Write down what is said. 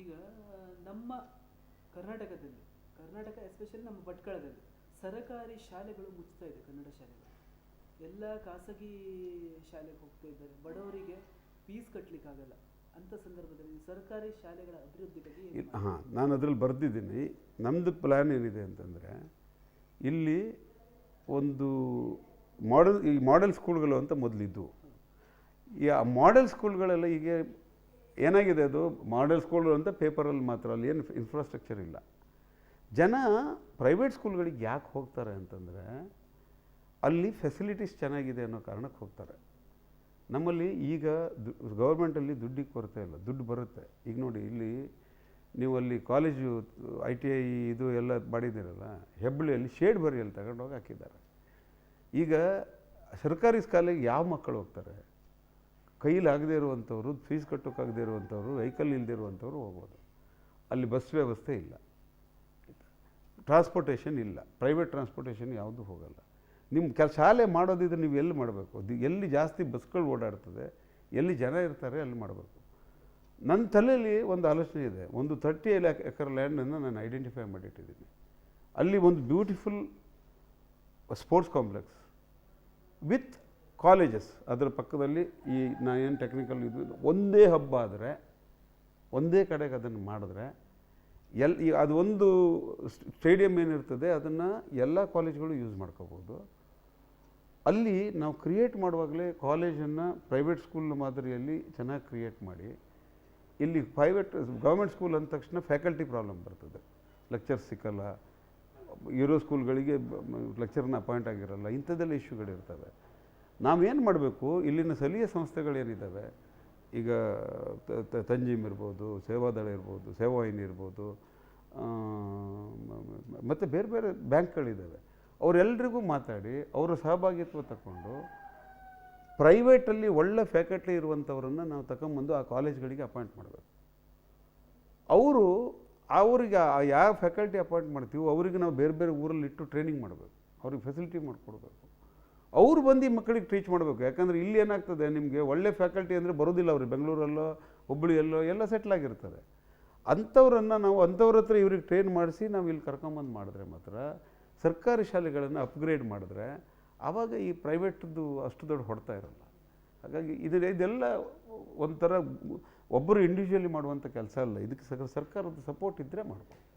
ಈಗ ನಮ್ಮ ಕರ್ನಾಟಕದಲ್ಲಿ ಕರ್ನಾಟಕ ಎಸ್ಪೆಷಲಿ ನಮ್ಮ ಭಟ್ಕಳದಲ್ಲಿ ಸರಕಾರಿ ಶಾಲೆಗಳು ಮುಚ್ತಾ ಇದೆ ಕನ್ನಡ ಶಾಲೆಗಳು. ಎಲ್ಲ ಖಾಸಗಿ ಶಾಲೆಗೆ ಹೋಗ್ತಾ ಇದ್ದಾರೆ. ಬಡವರಿಗೆ ಫೀಸ್ ಕಟ್ಟಲಿಕ್ಕಾಗಲ್ಲ ಅಂಥ ಸಂದರ್ಭದಲ್ಲಿ ಸರ್ಕಾರಿ ಶಾಲೆಗಳ ಅಭಿವೃದ್ಧಿಗಾಗಿ ಬಗ್ಗೆ ಹಾಂ ನಾನು ಅದರಲ್ಲಿ ಬರೆದಿದ್ದೀನಿ. ನಮ್ಮದು ಪ್ಲ್ಯಾನ್ ಏನಿದೆ ಅಂತಂದರೆ ಇಲ್ಲಿ ಒಂದು ಮಾಡೆಲ್ ಈ ಮಾಡೆಲ್ ಸ್ಕೂಲ್ಗಳು ಅಂತ ಮೊದಲಿದ್ದವು ಈ ಆ ಮಾಡೆಲ್ ಸ್ಕೂಲ್ಗಳೆಲ್ಲ ಈಗ ಏನಾಗಿದೆ ಅದು? ಮಾಡೆಲ್ ಸ್ಕೂಲ್ ಅಂತ ಪೇಪರಲ್ಲಿ ಮಾತ್ರ, ಅಲ್ಲಿ ಏನು ಇನ್ಫ್ರಾಸ್ಟ್ರಕ್ಚರ್ ಇಲ್ಲ. ಜನ ಪ್ರೈವೇಟ್ ಸ್ಕೂಲ್ಗಳಿಗೆ ಯಾಕೆ ಹೋಗ್ತಾರೆ ಅಂತಂದರೆ, ಅಲ್ಲಿ ಫೆಸಿಲಿಟೀಸ್ ಚೆನ್ನಾಗಿದೆ ಅನ್ನೋ ಕಾರಣಕ್ಕೆ ಹೋಗ್ತಾರೆ. ನಮ್ಮಲ್ಲಿ ಈಗ ಗೌರ್ಮೆಂಟಲ್ಲಿ ದುಡ್ಡಿಗೆ ಕೊರತೆ ಇಲ್ಲ, ದುಡ್ಡು ಬರುತ್ತೆ. ಈಗ ನೋಡಿ, ಇಲ್ಲಿ ನೀವು ಅಲ್ಲಿ ಕಾಲೇಜು ಐ ಟಿ ಐ ಇದು ಎಲ್ಲ ಮಾಡಿದ್ದೀರಲ್ಲ ಹೆಬ್ಬಳ್ಳಿಯಲ್ಲಿ ಶೇಡ್ ಬರಿಯಲ್ಲಿ ತಗೊಂಡೋಗಿ ಹಾಕಿದ್ದಾರೆ. ಈಗ ಸರ್ಕಾರಿ ಶಾಲೆಗೆ ಯಾವ ಮಕ್ಕಳು ಹೋಗ್ತಾರೆ? ಕೈಲಾಗದೇ ಇರುವಂಥವ್ರು ಫೀಸ್ ಕಟ್ಟೋಕ್ಕಾಗದೇ ಇರುವಂಥವ್ರು ವೆಹಿಕಲ್ ಇಲ್ಲದೆ ಇರುವಂಥವ್ರು ಹೋಗ್ಬೋದು. ಅಲ್ಲಿ ಬಸ್ ವ್ಯವಸ್ಥೆ ಇಲ್ಲ. ಟ್ರಾನ್ಸ್ಪೋರ್ಟೇಷನ್ ಇಲ್ಲ. ಪ್ರೈವೇಟ್ ಟ್ರಾನ್ಸ್ಪೋರ್ಟೇಷನ್ ಯಾವುದು ಹೋಗಲ್ಲ. ನಿಮ್ಮ ಕೆಲ ಶಾಲೆ ಮಾಡೋದಿದ್ರೆ ನೀವು ಎಲ್ಲಿ ಮಾಡಬೇಕು? ಎಲ್ಲಿ ಜಾಸ್ತಿ ಬಸ್ಗಳು ಓಡಾಡ್ತದೆ, ಎಲ್ಲಿ ಜನ ಇರ್ತಾರೆ ಅಲ್ಲಿ ಮಾಡಬೇಕು. ನನ್ನ ತಲೆಯಲ್ಲಿ ಒಂದು ಆಲೋಚನೆ ಇದೆ. ಒಂದು ತರ್ಟಿ ಎಕರ್ ಲ್ಯಾಂಡನ್ನು ನಾನು ಐಡೆಂಟಿಫೈ ಮಾಡಿಟ್ಟಿದ್ದೀನಿ. ಅಲ್ಲಿ ಒಂದು beautiful sports complex with colleges ಅದರ ಪಕ್ಕದಲ್ಲಿ ಈ ನಾ ಏನು ಟೆಕ್ನಿಕಲ್ ಇದು ಒಂದೇ ಹಬ್ಬ ಆದರೆ, ಒಂದೇ ಕಡೆಗೆ ಅದನ್ನು ಮಾಡಿದ್ರೆ, ಎಲ್ ಈ ಅದು ಒಂದು ಸ್ಟೇಡಿಯಂ ಏನಿರ್ತದೆ, ಅದನ್ನು ಎಲ್ಲ ಕಾಲೇಜ್ಗಳು ಯೂಸ್ ಮಾಡ್ಕೋಬೋದು. ಅಲ್ಲಿ ನಾವು ಕ್ರಿಯೇಟ್ ಮಾಡುವಾಗಲೇ ಕಾಲೇಜನ್ನು ಪ್ರೈವೇಟ್ ಸ್ಕೂಲ್ ಮಾದರಿಯಲ್ಲಿ ಚೆನ್ನಾಗಿ ಕ್ರಿಯೇಟ್ ಮಾಡಿ, ಇಲ್ಲಿ ಪ್ರೈವೇಟ್ ಗೌರ್ಮೆಂಟ್ ಸ್ಕೂಲ್ ಅಂದ ತಕ್ಷಣ ಫ್ಯಾಕಲ್ಟಿ ಪ್ರಾಬ್ಲಮ್ ಬರ್ತದೆ. ಲೆಕ್ಚರ್ಸ್ ಸಿಕ್ಕಲ್ಲ, ಇರೋ ಸ್ಕೂಲ್ಗಳಿಗೆ ಲೆಕ್ಚರ್ನ ಅಪಾಯಿಂಟ್ ಆಗಿರಲ್ಲ, ಇಂಥದ್ದೆಲ್ಲ ಇಶ್ಯೂಗಳಿರ್ತವೆ ನಾವೇನು ಮಾಡಬೇಕು? ಇಲ್ಲಿನ ಸ್ಥಳೀಯ ಸಂಸ್ಥೆಗಳೇನಿದ್ದಾವೆ ಈಗ ತಂಜೀಮ್ ಇರ್ಬೋದು ಸೇವಾದಳ ಇರ್ಬೋದು ಸೇವಾಹಿನಿ ಇರ್ಬೋದು ಮತ್ತು ಬೇರೆ ಬೇರೆ ಬ್ಯಾಂಕ್ಗಳಿದ್ದಾವೆ ಅವರೆಲ್ಲರಿಗೂ ಮಾತಾಡಿ, ಅವರ ಸಹಭಾಗಿತ್ವ ತಗೊಂಡು ಪ್ರೈವೇಟಲ್ಲಿ ಒಳ್ಳೆ ಫ್ಯಾಕಲ್ಟಿ ಇರುವಂಥವ್ರನ್ನು ನಾವು ತಗೊಂಬಂದು ಆ ಕಾಲೇಜ್ಗಳಿಗೆ ಅಪಾಯಿಂಟ್ ಮಾಡಬೇಕು. ಅವರು ಅವರಿಗೆ ಯಾವ ಫ್ಯಾಕಲ್ಟಿ ಅಪಾಯಿಂಟ್ ಮಾಡ್ತೀವೋ, ಅವರಿಗೆ ನಾವು ಬೇರೆ ಬೇರೆ ಊರಲ್ಲಿ ಇಟ್ಟು ಟ್ರೈನಿಂಗ್ ಮಾಡಬೇಕು. ಅವ್ರಿಗೆ ಫೆಸಿಲಿಟಿ ಮಾಡಿಕೊಡ್ಬೇಕು. ಅವ್ರು ಬಂದು ಮಕ್ಕಳಿಗೆ ಟೀಚ್ ಮಾಡಬೇಕು. ಯಾಕಂದರೆ ಇಲ್ಲಿ ಏನಾಗ್ತದೆ, ನಿಮಗೆ ಒಳ್ಳೆ ಫ್ಯಾಕಲ್ಟಿ ಅಂದರೆ ಬರೋದಿಲ್ಲ ಅವ್ರಿಗೆ. ಬೆಂಗಳೂರಲ್ಲೋ ಹುಬ್ಬಳ್ಳಿಯಲ್ಲೋ ಎಲ್ಲ ಸೆಟ್ಲ್ ಆಗಿರ್ತಾರೆ ಅಂಥವ್ರನ್ನು ನಾವು, ಅಂಥವ್ರ ಹತ್ರ ಇವ್ರಿಗೆ ಟ್ರೈನ್ ಮಾಡಿಸಿ ನಾವು ಇಲ್ಲಿ ಕರ್ಕೊಂಬಂದು ಮಾಡಿದ್ರೆ ಮಾತ್ರ ಸರ್ಕಾರಿ ಶಾಲೆಗಳನ್ನು ಅಪ್ಗ್ರೇಡ್ ಮಾಡಿದ್ರೆ ಆವಾಗ ಈ ಪ್ರೈವೇಟ್ದು ಅಷ್ಟು ದೊಡ್ಡ ಹೊಡ್ತಾ ಇರಲ್ಲ. ಹಾಗಾಗಿ ಇದು, ಇದೆಲ್ಲ ಒಂಥರ ಒಬ್ಬರು ಇಂಡಿವಿಜುವಲಿ ಮಾಡುವಂಥ ಕೆಲಸ ಅಲ್ಲ. ಇದಕ್ಕೆ ಸರ್- ಸರ್ಕಾರದ ಸಪೋರ್ಟ್ ಇದ್ದರೆ ಮಾಡ್ಬೋದು.